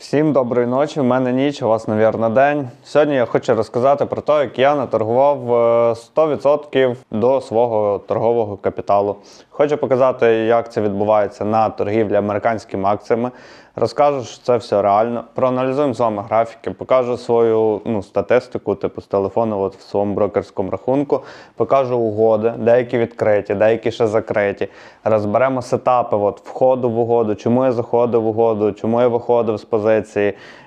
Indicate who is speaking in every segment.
Speaker 1: Всім доброї ночі. У мене ніч, у вас, навірно, день. Сьогодні я хочу розказати про те, як я наторгував е, 100% до свого торгового капіталу. Хочу показати, як це відбувається на торгівлі американськими акціями. Розкажу, що це все реально. Проаналізуємо з вами графіки, покажу свою ну, статистику, типу з телефону от в своєму брокерському рахунку. Покажу угоди, деякі відкриті, деякі ще закриті. Розберемо сетапи от, входу в угоду, чому я заходив в угоду, чому я виходив з позиції.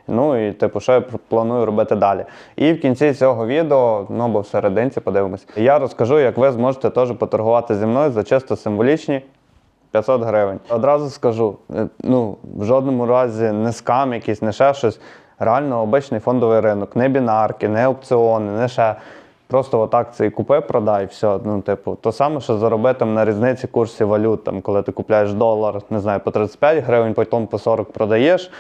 Speaker 1: Ну і типу, що я планую робити далі. І в кінці цього відео, ну бо в серединці подивимось, я розкажу, як ви зможете теж поторгувати зі мною за чисто символічні 500 гривень. Одразу скажу: е, ну в жодному разі не скам, якийсь, не ще щось. Реально обичний фондовий ринок, не бінарки, не опціони, не ще. Просто от акції купи, продай, все. Ну, типу, то саме, що заробити на різниці курсів валют, там, коли ти купляєш долар, не знаю, по 35 гривень, потім по 40 продаєш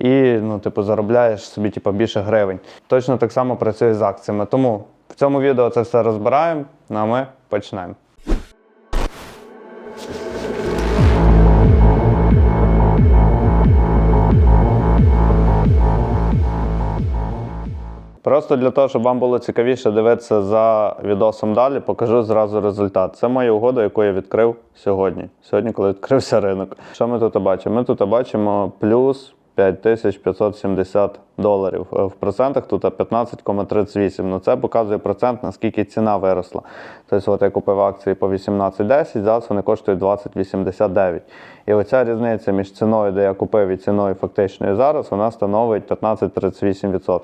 Speaker 1: і ну, типу, заробляєш собі типу, більше гривень. Точно так само працює з акціями. Тому в цьому відео це все розбираємо, ну а ми почнемо. Просто для того, щоб вам було цікавіше дивитися за відосом далі, покажу зразу результат. Це моя угода, яку я відкрив сьогодні. Сьогодні, коли відкрився ринок. Що ми тут бачимо? Ми тут бачимо плюс 5570 доларів. Е, В процентах тут 15,38. Ну це показує процент, наскільки ціна виросла. Тобто, от я купив акції по 18,10, зараз вони коштують 20,89. І оця різниця між ціною, де я купив, і ціною фактичною зараз, вона становить 15,38%.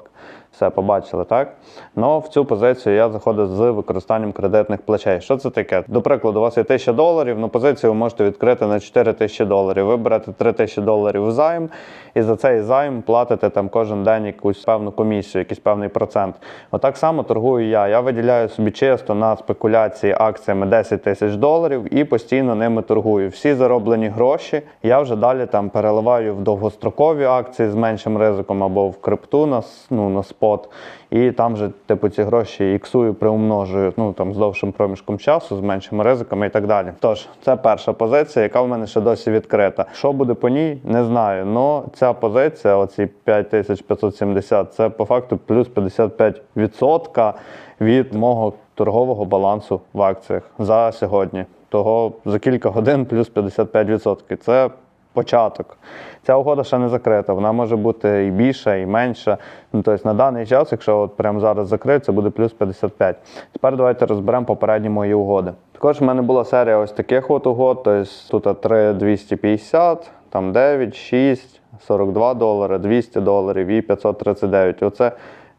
Speaker 1: Все, побачили, так? Ну, в цю позицію я заходив з використанням кредитних плечей. Що це таке? До прикладу, у вас є 1000 доларів, ну позицію ви можете відкрити на 4000 доларів. Ви берете 3000 доларів в займ, і за цей займ платите там кожен день якусь певну комісію, якийсь певний процент. Отак само торгую я. Я виділяю собі чисто на спекуляції акціями 10 тисяч доларів і постійно ними торгую. Всі зароблені гроші я вже далі там переливаю в довгострокові акції з меншим ризиком або в крипту на, ну, на спот. І там же, типу, ці гроші іксую, приумножую ну, там, з довшим проміжком часу, з меншими ризиками і так далі. Тож, це перша позиція, яка в мене ще досі відкрита. Що буде по ній, не знаю. Но ця позиція, оці 5570, це по факту плюс 55% від мого торгового балансу в акціях за сьогодні. Того за кілька годин плюс 55%. Це початок. Ця угода ще не закрита, вона може бути і більша, і менша. Ну, тобто на даний час, якщо от прямо зараз закрити, це буде плюс 55. Тепер давайте розберемо попередні мої угоди. Також в мене була серія ось таких от угод, тобто тут 3,250, там 9, 6, 42 долари, 200 доларів і 539. Оце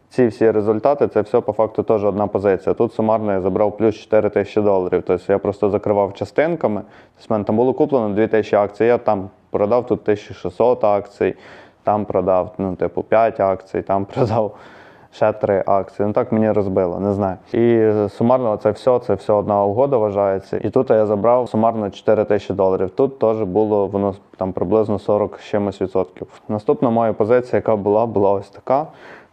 Speaker 1: ці всі результати, це все по факту теж одна позиція. Тут сумарно я забрав плюс 4 тисячі доларів. Тобто я просто закривав частинками. Тобто мене там було куплено 2 тисячі акцій. Я там продав тут 1600 акцій, там продав, ну, типу, 5 акцій, там продав ще 3 акції. Ну так мені розбило, не знаю. І сумарно це все, це все одна угода вважається. І тут я забрав сумарно 4 тисячі доларів. Тут теж було воно там приблизно 40 чимось відсотків. Наступна моя позиція, яка була, була ось така.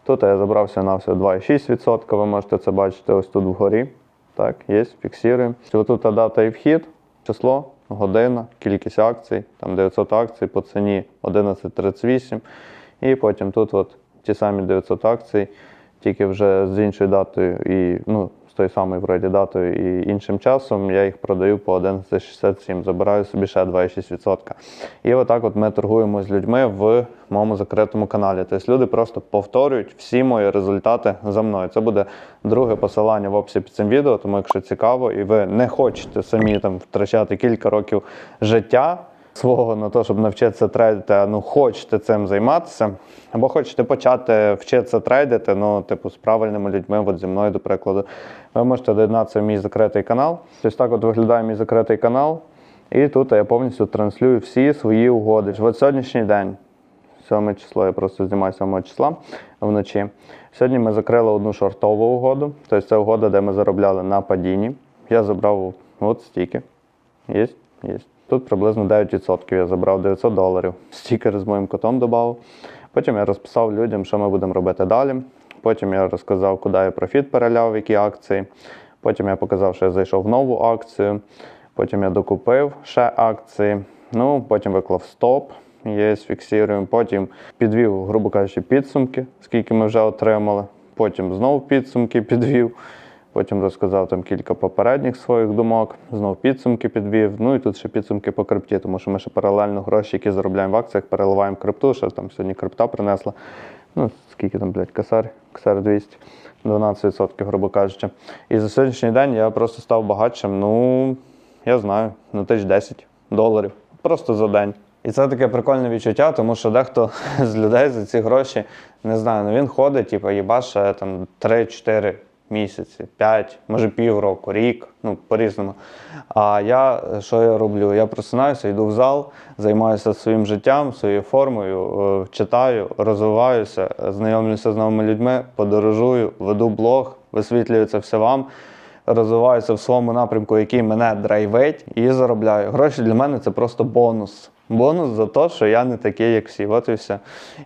Speaker 1: Тут я забрався на все 2,6%. Ви можете це бачити ось тут вгорі. Так, є, фіксуємо. Тут дата і вхід, число, година, кількість акцій, там 900 акцій по ціні 11,38. І потім тут от ті самі 900 акцій, тільки вже з іншою датою і ну, тою самою вроді датою і іншим часом я їх продаю по 11,67, забираю собі ще 2,6%. І отак от ми торгуємо з людьми в моєму закритому каналі. Тобто люди просто повторюють всі мої результати за мною. Це буде друге посилання в описі під цим відео, тому якщо цікаво, і ви не хочете самі там втрачати кілька років життя. Свого на те, щоб навчитися трейдити, а ну хочете цим займатися, або хочете почати вчитися трейдити, ну, типу, з правильними людьми, от зі мною, до прикладу, ви можете доєднатися в мій закритий канал. Тобто так от виглядає мій закритий канал. І тут я повністю транслюю всі свої угоди. От сьогоднішній день, 7 число, я просто знімаю 7 числа вночі. Сьогодні ми закрили одну шортову угоду. Тобто це угода, де ми заробляли на падінні. Я забрав от стільки. Є, є. Тут приблизно 9% я забрав 900 доларів. Стікери з моїм котом додав. Потім я розписав людям, що ми будемо робити далі. Потім я розказав, куди я профіт переляв, які акції. Потім я показав, що я зайшов в нову акцію. Потім я докупив ще акції. Ну, потім виклав стоп. є, фіксуємо. Потім підвів, грубо кажучи, підсумки, скільки ми вже отримали. Потім знову підсумки підвів. Потім розказав там кілька попередніх своїх думок, знов підсумки підвів. Ну і тут ще підсумки по крипті, тому що ми ще паралельно гроші, які заробляємо в акціях, переливаємо крипту. Ще там сьогодні крипта принесла. Ну, скільки там, блядь, косарь, косарь 200, 12%, грубо кажучи. І за сьогоднішній день я просто став багатшим, ну, я знаю, ну тисяч 10 доларів. Просто за день. І це таке прикольне відчуття, тому що дехто з людей за ці гроші не знаю, ну він ходить, типу, їбаше там 3-4 місяці, 5, може півроку, рік, ну по-різному. А я що я роблю? Я просинаюся, йду в зал, займаюся своїм життям, своєю формою, е, читаю, розвиваюся, знайомлюся з новими людьми, подорожую, веду блог, висвітлюю це все вам. Розвиваюся в своєму напрямку, який мене драйвить, і заробляю. Гроші для мене це просто бонус. Бонус за те, що я не такий, як всі. От і все.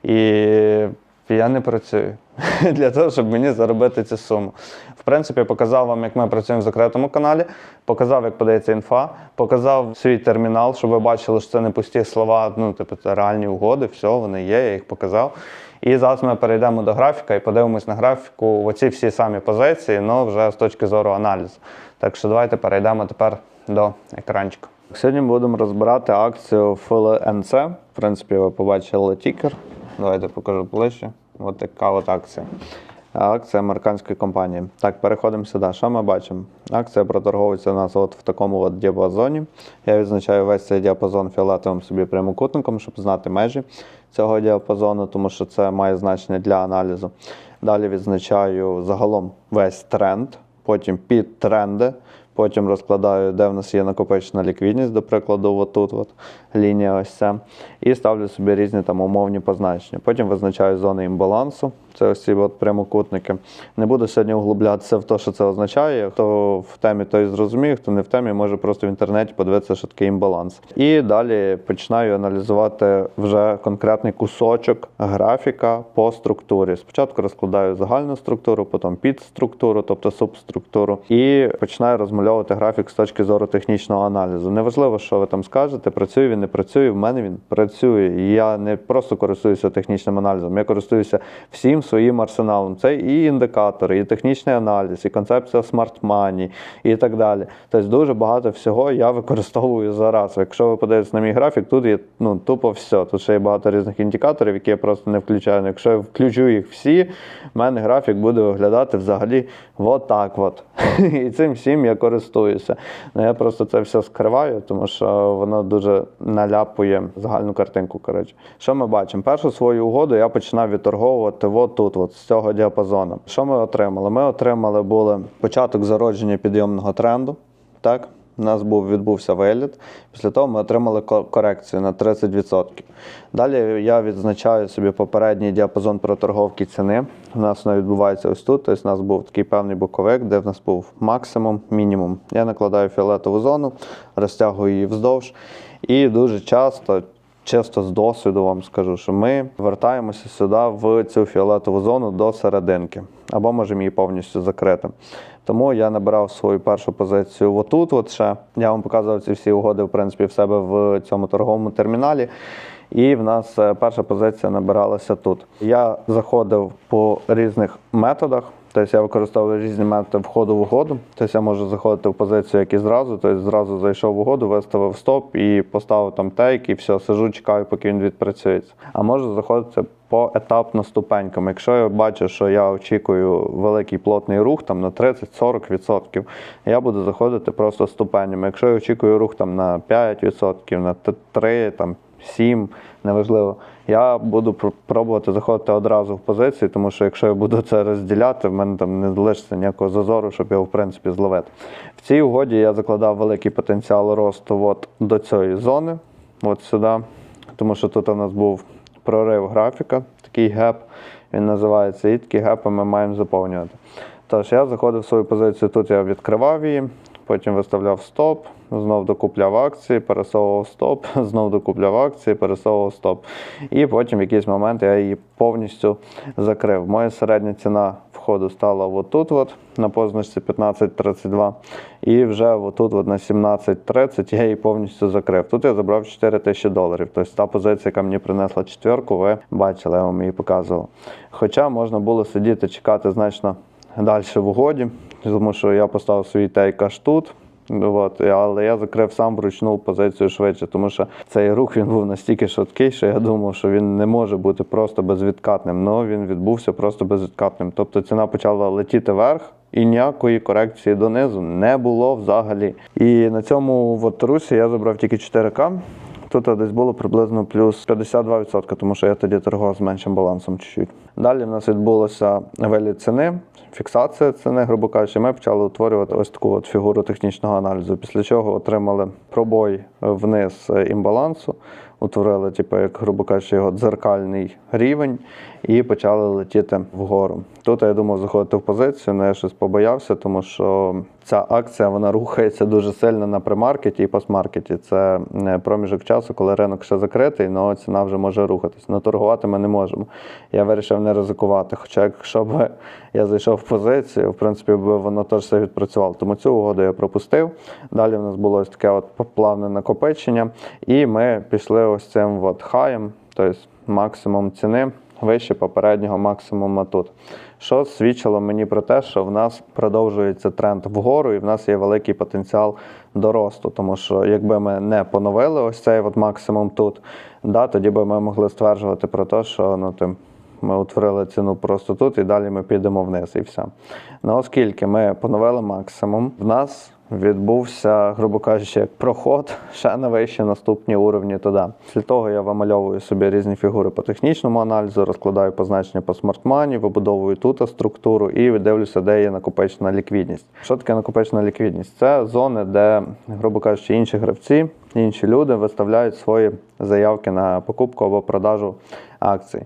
Speaker 1: І я не працюю для того, щоб мені заробити цю суму. В принципі, показав вам, як ми працюємо в закритому каналі, показав, як подається інфа, показав свій термінал, щоб ви бачили, що це не пусті слова, ну, типу, це реальні угоди, все, вони є, я їх показав. І зараз ми перейдемо до графіка і подивимось на графіку в оці всі самі позиції, але вже з точки зору аналізу. Так що давайте перейдемо тепер до екранчика. Сьогодні будемо розбирати акцію ФЛНЦ. В принципі, ви побачили тікер. Давайте покажу ближче. Ось така от акція. Акція американської компанії. Так, переходимо сюди. Що ми бачимо? Акція проторговується у нас от в такому от діапазоні. Я відзначаю весь цей діапазон фіолетовим собі прямокутником, щоб знати межі цього діапазону, тому що це має значення для аналізу. Далі відзначаю загалом весь тренд, потім підтренди. Потім розкладаю, де в нас є накопичена ліквідність, до прикладу, отут от, лінія ось ця. І ставлю собі різні там умовні позначення. Потім визначаю зони імбалансу. Це ось ці от прямокутники. Не буду сьогодні углублятися в те, що це означає. Хто в темі, той зрозуміє, хто не в темі, може просто в інтернеті подивитися, що таке імбаланс. І далі починаю аналізувати вже конкретний кусочок графіка по структурі. Спочатку розкладаю загальну структуру, потім підструктуру, тобто субструктуру, і починаю розмальовувати графік з точки зору технічного аналізу. Неважливо, що ви там скажете, працює він, не працює. В мене він працює. І я не просто користуюся технічним аналізом, я користуюся всім своїм арсеналом. Це і індикатори, і технічний аналіз, і концепція Money, і так далі. Тобто дуже багато всього я використовую зараз. Якщо ви подивитесь на мій графік, тут є ну, тупо все. Тут ще є багато різних індикаторів, які я просто не включаю. Ну, Якщо я включу їх всі, в мене графік буде виглядати взагалі отак. От. І цим всім я користуюся. Ну, я просто це все скриваю, тому що воно дуже наляпує загальну картинку. Коротше. Що ми бачимо? Першу свою угоду я починав відторговувати от тут, от, з цього діапазону. Що ми отримали? Ми отримали були початок зародження підйомного тренду. Так? У нас був відбувся виліт. Після того ми отримали корекцію на 30%. Далі я відзначаю собі попередній діапазон проторговки ціни. У нас вона відбувається ось тут. Тобто у нас був такий певний боковик, де в нас був максимум, мінімум. Я накладаю фіолетову зону, розтягую її вздовж. І дуже часто, чисто з досвіду вам скажу, що ми вертаємося сюди в цю фіолетову зону до серединки, або можемо її повністю закрити. Тому я набирав свою першу позицію отут. От ще я вам показував ці всі угоди, в принципі, в себе в цьому торговому терміналі. І в нас е, перша позиція набиралася тут. Я заходив по різних методах. Тобто я використовую різні методи входу в угоду. Тобто я можу заходити в позицію, як і зразу, тобто зразу зайшов в угоду, виставив стоп і поставив там тейк, і все, сиджу, чекаю, поки він відпрацюється. А можу заходити поетапно ступеньками. Якщо я бачу, що я очікую великий плотний рух там на 30-40%, я буду заходити просто ступенями. Якщо я очікую рух там на 5%, на 3%, там 7%, неважливо. Я буду пр- пробувати заходити одразу в позиції, тому що якщо я буду це розділяти, в мене там не залишиться ніякого зазору, щоб його в принципі зловити. В цій угоді я закладав великий потенціал росту от до цієї зони, от сюди, тому що тут у нас був прорив графіка, такий геп, він називається, і такі гепи ми маємо заповнювати. Тож я заходив в свою позицію, тут я відкривав її, потім виставляв стоп, знов докупляв акції, пересовував стоп, знов докупляв акції, пересовував стоп. І потім в якийсь момент я її повністю закрив. Моя середня ціна входу стала отут, от, на позначці 15.32. І вже отут от на 17.30 я її повністю закрив. Тут я забрав 4 тисячі доларів. Тобто та позиція, яка мені принесла четверку, ви бачили, я вам її показував. Хоча можна було сидіти, чекати значно далі в угоді, тому що я поставив свій тейк аж тут. От, але я закрив сам вручну позицію швидше, тому що цей рух він був настільки швидкий, що я думав, що він не може бути просто безвідкатним. Ну він відбувся просто безвідкатним. Тобто ціна почала летіти вверх. І ніякої корекції донизу не було взагалі. І на цьому от русі я забрав тільки 4К. Тут десь було приблизно плюс 52%, тому що я тоді торгував з меншим балансом чуть-чуть. Далі в нас відбулося виліт ціни, фіксація ціни, грубо кажучи, ми почали утворювати ось таку от фігуру технічного аналізу, після чого отримали пробой вниз імбалансу, утворили, типу, як, грубо кажучи, його дзеркальний рівень і почали летіти вгору. Тут я думав заходити в позицію, але я щось побоявся, тому що ця акція вона рухається дуже сильно на примаркеті і постмаркеті. Це е, проміжок часу, коли ринок ще закритий, але ціна вже може рухатись. Но торгувати ми не можемо. Я вирішив не ризикувати. Хоча, якщо б я зайшов в позицію, в принципі, би воно теж все відпрацювало. Тому цю угоду я пропустив. Далі в нас було ось таке от плавне накопичення, і ми пішли ось цим от хаєм, тобто максимум ціни вище попереднього максимуму тут. Що свідчило мені про те, що в нас продовжується тренд вгору, і в нас є великий потенціал до росту. Тому що якби ми не поновили ось цей от максимум тут, да, тоді би ми могли стверджувати про те, що ну, тим, ми утворили ціну просто тут, і далі ми підемо вниз, і все. Ну, оскільки ми поновили максимум, в нас відбувся, грубо кажучи, як проход ще на вищі наступні уровні туди. Після того я вимальовую собі різні фігури по технічному аналізу, розкладаю позначення по смартмані, вибудовую тут структуру і дивлюся, де є накопичена ліквідність. Що таке накопичена ліквідність? Це зони, де, грубо кажучи, інші гравці, інші люди виставляють свої заявки на покупку або продажу акцій.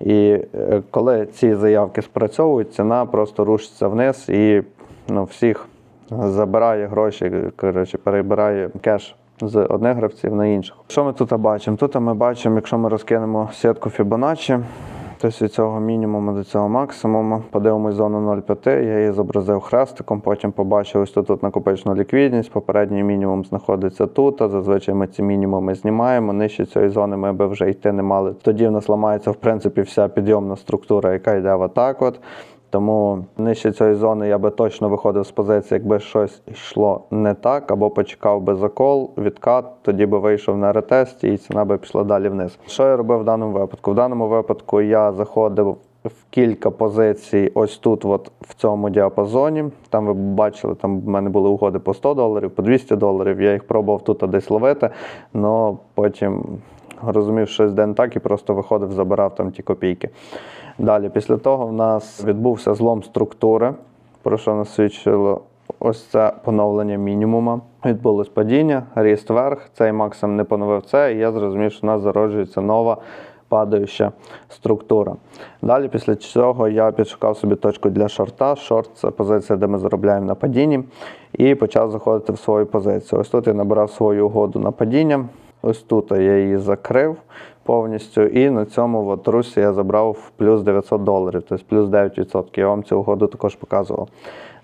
Speaker 1: І е, коли ці заявки спрацьовують, ціна просто рушиться вниз і ну, всіх забирає гроші, коротше, перебирає кеш з одних гравців на інших. Що ми тут бачимо? Тут ми бачимо, якщо ми розкинемо сітку Fibonacci, Тобто від цього мінімуму до цього максимуму. Подивимось зону 0,5, я її зобразив хрестиком, потім побачив ось тут, тут накопичену ліквідність. Попередній мінімум знаходиться тут. а Зазвичай ми ці мінімуми знімаємо. Нижче цієї зони ми би вже йти не мали. Тоді в нас ламається в принципі вся підйомна структура, яка йде отак. от. Тому нижче цієї зони я би точно виходив з позиції, якби щось йшло не так, або почекав би закол, відкат, тоді би вийшов на ретесті і ціна би пішла далі вниз. Що я робив в даному випадку? В даному випадку я заходив в кілька позицій ось тут, от в цьому діапазоні. Там ви бачили, там в мене були угоди по 100 доларів, по 200 доларів. Я їх пробував тут десь ловити, але потім розумів, що день так і просто виходив, забирав там ті копійки. Далі, після того, в нас відбувся злом структури, про що нас свідчило ось це поновлення мінімума. Відбулось падіння, ріст вверх, цей максимум не поновив це, і я зрозумів, що в нас зароджується нова падаюча структура. Далі, після цього, я підшукав собі точку для шорта. Шорт це позиція, де ми заробляємо на падінні, і почав заходити в свою позицію. Ось тут я набирав свою угоду на падіння. Ось тут я її закрив повністю, і на цьому от русі я забрав плюс 900 доларів, тобто плюс 9%. Я вам цю угоду також показував.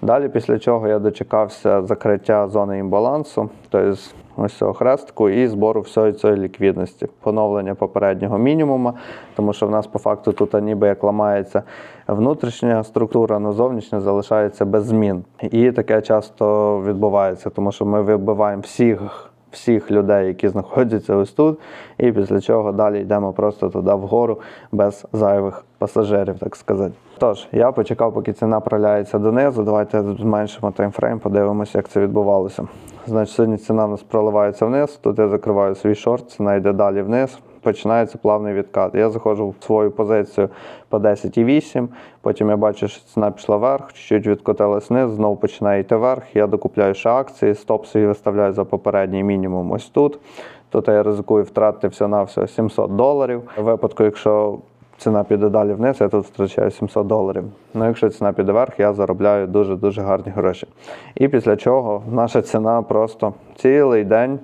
Speaker 1: Далі, після чого я дочекався закриття зони імбалансу, тобто ось цього хрестку, і збору всієї цієї ліквідності, поновлення попереднього мінімуму, тому що в нас по факту тут ніби як ламається внутрішня структура, але зовнішня залишається без змін. І таке часто відбувається, тому що ми вибиваємо всіх всіх людей, які знаходяться ось тут, і після чого далі йдемо просто туди вгору без зайвих пасажирів, так сказати. Тож, я почекав, поки ціна проляється донизу. Давайте зменшимо таймфрейм, подивимося, як це відбувалося. Значить, сьогодні ціна в нас проливається вниз. Тут я закриваю свій шорт, ціна йде далі вниз. Починається плавний відкат. Я заходжу в свою позицію по 10,8, потім я бачу, що ціна пішла вверх, чуть-чуть відкотилась вниз, знову починає йти вверх. Я докупляю ще акції, стоп собі виставляю за попередній мінімум ось тут. Тут я ризикую втратити все на все 700 доларів. У випадку, якщо ціна піде далі вниз, я тут втрачаю 700 доларів. Ну, якщо ціна піде вверх, я заробляю дуже-дуже гарні гроші. І після чого наша ціна просто цілий день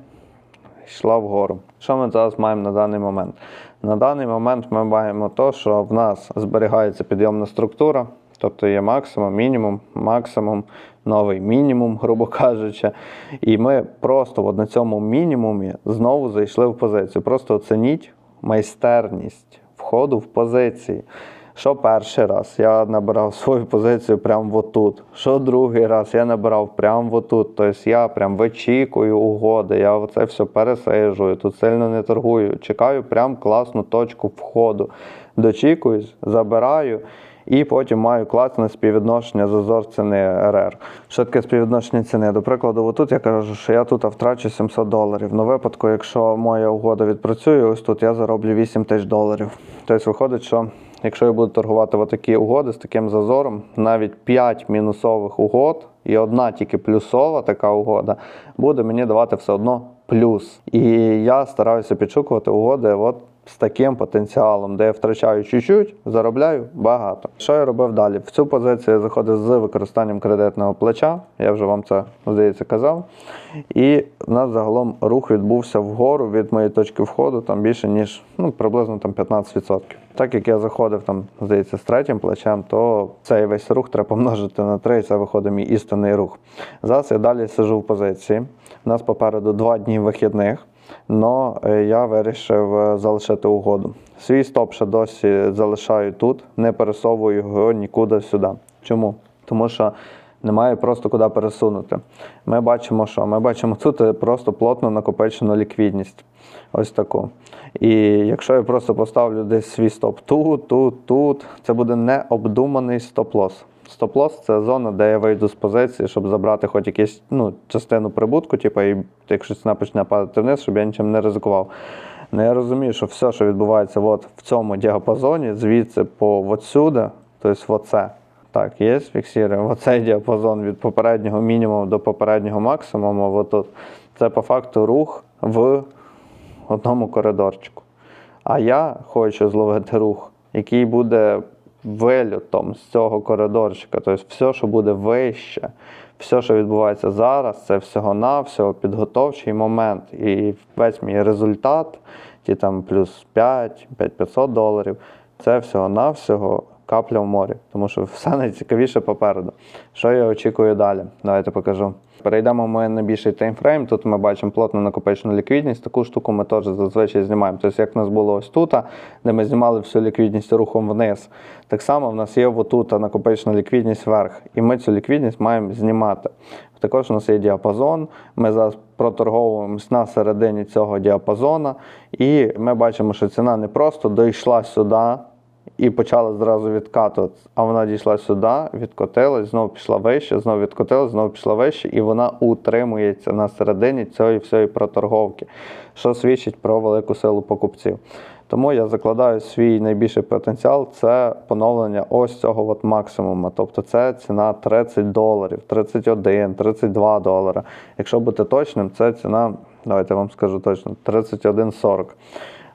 Speaker 1: йшла вгору. Що ми зараз маємо на даний момент? На даний момент ми маємо те, що в нас зберігається підйомна структура, тобто є максимум, мінімум, максимум, новий мінімум, грубо кажучи. І ми просто от на цьому мінімумі знову зайшли в позицію. Просто оцініть майстерність входу в позиції. Що перший раз я набирав свою позицію прямо отут. Що другий раз я набирав прямо отут. Тобто я прям вичікую угоди, я оце все пересижую, тут сильно не торгую. Чекаю прям класну точку входу. Дочікуюсь, забираю. І потім маю класне співвідношення зазор ціни РР. Що таке співвідношення ціни? До прикладу, отут я кажу, що я тут втрачу 700 доларів. На випадку, якщо моя угода відпрацює, ось тут я зароблю 8 тисяч доларів. Тобто виходить, що якщо я буду торгувати в такі угоди з таким зазором, навіть 5 мінусових угод і одна тільки плюсова така угода буде мені давати все одно плюс. І я стараюся підшукувати угоди. От з таким потенціалом, де я втрачаю чуть-чуть, заробляю багато. Що я робив далі? В цю позицію я заходив з використанням кредитного плеча. Я вже вам це здається казав. І в нас загалом рух відбувся вгору від моєї точки входу там більше ніж ну, приблизно там 15%. Так як я заходив там, здається, з третім плечем, то цей весь рух треба помножити на 3, і це виходить мій істинний рух. Зараз я далі сижу в позиції. У нас попереду два дні вихідних. Но е, я вирішив е, залишити угоду. Свій стоп ще досі залишаю тут, не пересовую його нікуди сюди. Чому? Тому що немає просто куди пересунути. Ми бачимо, що ми бачимо тут е, просто плотно накопичену ліквідність. Ось таку. І якщо я просто поставлю десь свій стоп тут, тут, тут, це буде необдуманий стоп-лос. Стоп-лос це зона, де я вийду з позиції, щоб забрати хоч якусь ну, частину прибутку, типу, і якщо ціна почне падати вниз, щоб я нічим не ризикував. Ну я розумію, що все, що відбувається от в цьому діапазоні, звідси по отсюди, тобто в оце. Так, є, фіксуємо. Оцей діапазон від попереднього мінімуму до попереднього максимуму, отут, це по факту рух в одному коридорчику. А я хочу зловити рух, який буде вильотом з цього коридорчика. Тобто все, що буде вище, все, що відбувається зараз, це всього-навсього підготовчий момент. І весь мій результат, ті там плюс 5, 5500 доларів, це всього-навсього капля в морі, тому що все найцікавіше попереду. Що я очікую далі? Давайте покажу. Перейдемо в мій найбільший таймфрейм. Тут ми бачимо плотно накопичену ліквідність. Таку штуку ми теж зазвичай знімаємо. Тобто, як в нас було ось тут, де ми знімали всю ліквідність рухом вниз. Так само в нас є отут накопичена ліквідність вверх. І ми цю ліквідність маємо знімати. Також у нас є діапазон. Ми зараз проторговуємось на середині цього діапазона, і ми бачимо, що ціна не просто дійшла сюди і почала зразу відкатуватися. А вона дійшла сюди, відкотилась, знову пішла вище, знову відкотилась, знову пішла вище, і вона утримується на середині цієї всієї проторговки, що свідчить про велику силу покупців. Тому я закладаю свій найбільший потенціал це поновлення ось цього от максимуму. Тобто це ціна 30 доларів, 31, 32 долара. Якщо бути точним, це ціна, давайте я вам скажу точно, 31,40.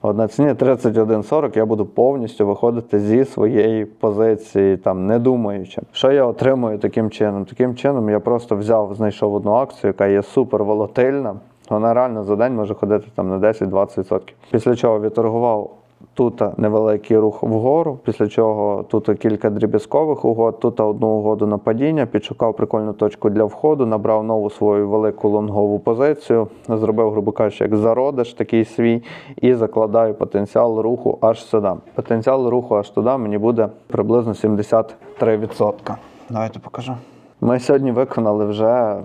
Speaker 1: От на ціні 31,40 я буду повністю виходити зі своєї позиції, там не думаючи. Що я отримую таким чином? Таким чином я просто взяв, знайшов одну акцію, яка є супер волатильна. Вона реально за день може ходити там на 10-20%. Після чого відторгував тут невеликий рух вгору, після чого тут кілька дріб'язкових угод, тут одну угоду на падіння, підшукав прикольну точку для входу, набрав нову свою велику лонгову позицію, зробив, грубо кажучи, як зародиш такий свій, і закладаю потенціал руху аж сюди. Потенціал руху аж туди мені буде приблизно 73%. Давайте покажу. Ми сьогодні виконали вже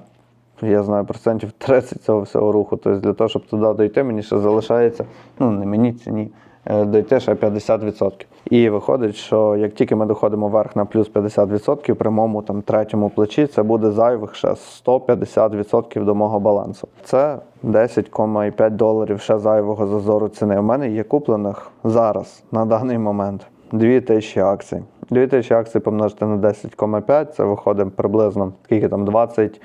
Speaker 1: я знаю процентів 30 цього всього руху. Тобто для того, щоб туди дойти, мені ще залишається, ну не мені це ні, е, дойти ще 50%. І виходить, що як тільки ми доходимо вверх на плюс 50%, при моєму там третьому плечі це буде зайвих ще 150% до мого балансу. Це 10,5 доларів ще зайвого зазору ціни. У мене є куплених зараз на даний момент 2000 акцій. 2000 акцій помножити на 10,5, це виходить приблизно скільки там 20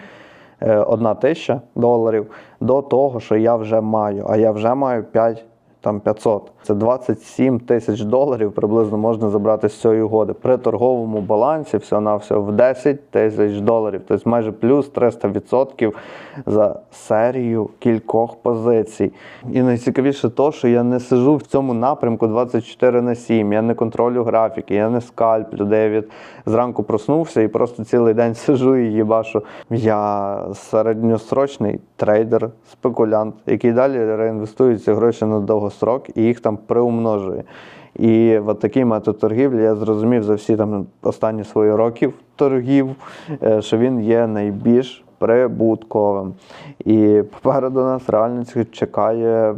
Speaker 1: е, одна тисяча доларів до того, що я вже маю. А я вже маю 5 там 500. Це 27 тисяч доларів приблизно можна забрати з цієї угоди. При торговому балансі всього на всього в 10 тисяч доларів. Тобто майже плюс 300% за серію кількох позицій. І найцікавіше то, що я не сижу в цьому напрямку 24 на 7. Я не контролю графіки, я не скальплю, де я від зранку проснувся і просто цілий день сижу і їбашу. Я середньосрочний трейдер, спекулянт, який далі реінвестує ці гроші на довгострок і їх там приумножує. І от такий метод торгівлі я зрозумів за всі там останні свої років торгів, е, що він є найбільш прибутковим. І попереду нас реально чекає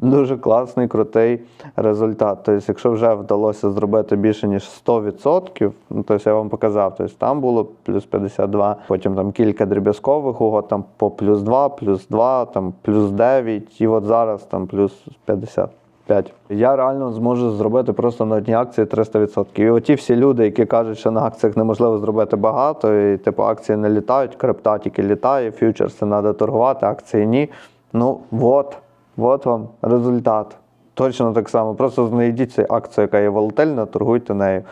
Speaker 1: дуже класний, крутий результат. Тобто, якщо вже вдалося зробити більше ніж 100%, ну, тобто я вам показав, тобто там було плюс 52, потім там кілька дріб'язкових угод, там по плюс 2, плюс 2, там плюс 9, і от зараз там плюс 50. 5. Я реально зможу зробити просто на одній акції 300%. І оті всі люди, які кажуть, що на акціях неможливо зробити багато, і типу акції не літають, крипта тільки літає, фьючерси треба торгувати, акції ні. Ну от, от вам результат. Точно так само. Просто знайдіть цю акцію, яка є волатильна, торгуйте нею.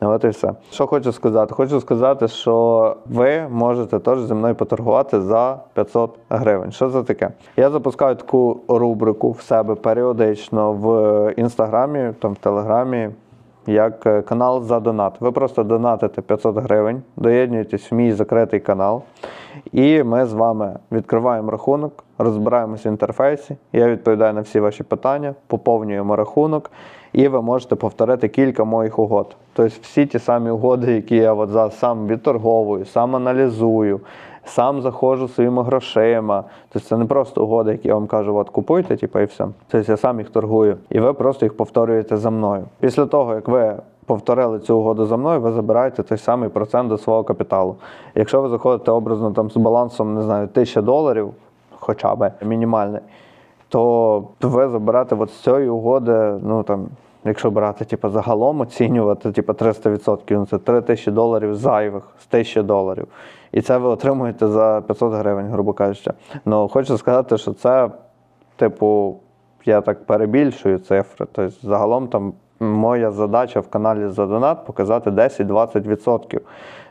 Speaker 1: От і все. Що хочу сказати? Хочу сказати, що ви можете теж зі мною поторгувати за 500 гривень. Що це таке? Я запускаю таку рубрику в себе періодично в інстаграмі, там в телеграмі. Як е, канал за донат. Ви просто донатите 500 гривень, доєднуєтесь в мій закритий канал, і ми з вами відкриваємо рахунок, розбираємося в інтерфейсі. Я відповідаю на всі ваші питання, поповнюємо рахунок, і ви можете повторити кілька моїх угод. Тобто всі ті самі угоди, які я от сам відторговую, сам аналізую, сам заходжу своїми грошима. Тобто це не просто угоди, які я вам кажу, от купуйте, типу, і все. Тобто я сам їх торгую, і ви просто їх повторюєте за мною. Після того, як ви повторили цю угоду за мною, ви забираєте той самий процент до свого капіталу. Якщо ви заходите образно там з балансом, не знаю, 1000 доларів, хоча б мінімальний, то ви заберете от з цієї угоди, ну там. Якщо брати типу, загалом оцінювати типу, 300%, ну це 3 тисячі доларів зайвих з 1000 доларів. І це ви отримуєте за 500 гривень, грубо кажучи. Ну хочу сказати, що це, типу, я так перебільшую цифри. Тобто, загалом там моя задача в каналі за донат показати 10-20%,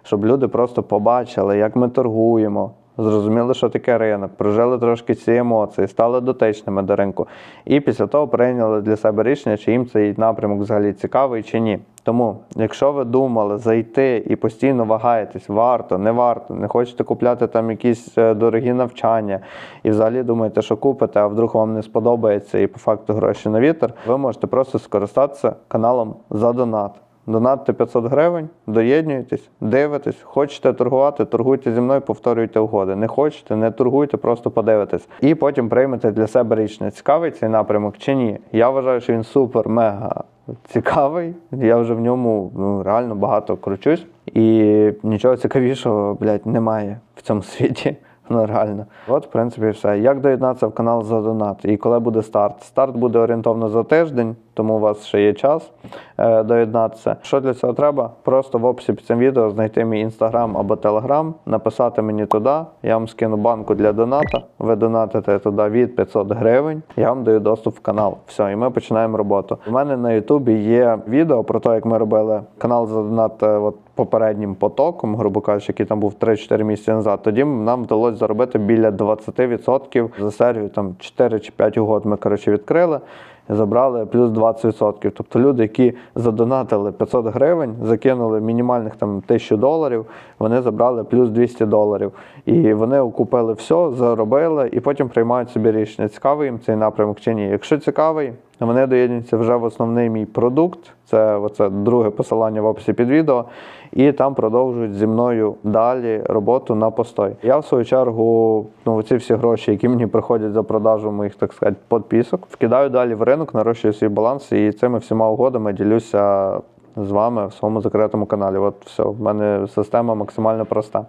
Speaker 1: щоб люди просто побачили, як ми торгуємо. Зрозуміли, що таке ринок, прожили трошки ці емоції, стали дотичними до ринку. І після того прийняли для себе рішення, чи їм цей напрямок взагалі цікавий чи ні. Тому, якщо ви думали зайти і постійно вагаєтесь, варто, не варто, не хочете купляти там якісь е, дорогі навчання, і взагалі думаєте, що купите, а вдруг вам не сподобається і по факту гроші на вітер, ви можете просто скористатися каналом за донат. Донатте 500 гривень, доєднуєтесь, дивитесь, хочете торгувати, торгуйте зі мною, повторюйте угоди. Не хочете, не торгуйте, просто подивитесь. І потім приймете для себе рішення, цікавий цей напрямок чи ні. Я вважаю, що він супер, мега цікавий. Я вже в ньому ну, реально багато кручусь. І нічого цікавішого, блядь, немає в цьому світі. Ну, реально. От, в принципі, все. Як доєднатися в канал за донат? І коли буде старт? Старт буде орієнтовно за тиждень, тому у вас ще є час е, доєднатися. Що для цього треба? Просто в описі під цим відео знайти мій інстаграм або телеграм, написати мені туди. Я вам скину банку для доната. Ви донатите туди від 500 гривень. Я вам даю доступ в канал. Все, і ми починаємо роботу. У мене на Ютубі є відео про те, як ми робили канал за донат. е, От попереднім потоком, грубо кажучи, який там був 3-4 місяці назад, тоді нам вдалося заробити біля 20% за серію, там 4 чи 5 угод ми коротше, відкрили. Забрали плюс 20%. Тобто люди, які задонатили 500 гривень, закинули мінімальних там 1000 доларів, вони забрали плюс 200 доларів. І вони окупили все, заробили, і потім приймають собі рішення, цікавий їм цей напрямок чи ні. Якщо цікавий, вони доєднуються вже в основний мій продукт. Це оце друге посилання в описі під відео, і там продовжують зі мною далі роботу на постой. Я в свою чергу, ну ці всі гроші, які мені приходять за продажу моїх, так сказати, підписок, вкидаю далі в ринок, нарощую свій баланс, і цими всіма угодами ділюся з вами в своєму закритому каналі. От все, в мене система максимально проста.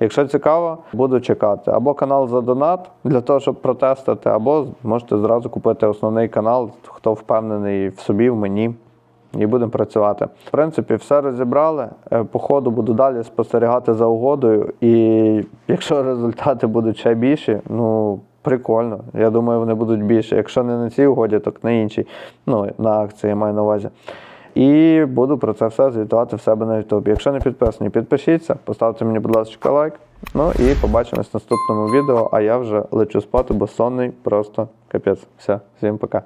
Speaker 1: Якщо цікаво, буду чекати. Або канал за донат для того, щоб протестити, або можете зразу купити основний канал, хто впевнений в собі, в мені. І будемо працювати. В принципі, все розібрали. Е, По ходу буду далі спостерігати за угодою. І якщо результати будуть ще більші, ну Прикольно. Я думаю, вони будуть більше. Якщо не на цій угоді, то на іншій. Ну, на акції маю на увазі. І буду про це все звітувати в себе на YouTube. Якщо не підписані, підпишіться, поставте мені, будь ласка, лайк. Ну і побачимось в наступному відео. А я вже лечу спати, бо сонний просто капець. Все, всім пока.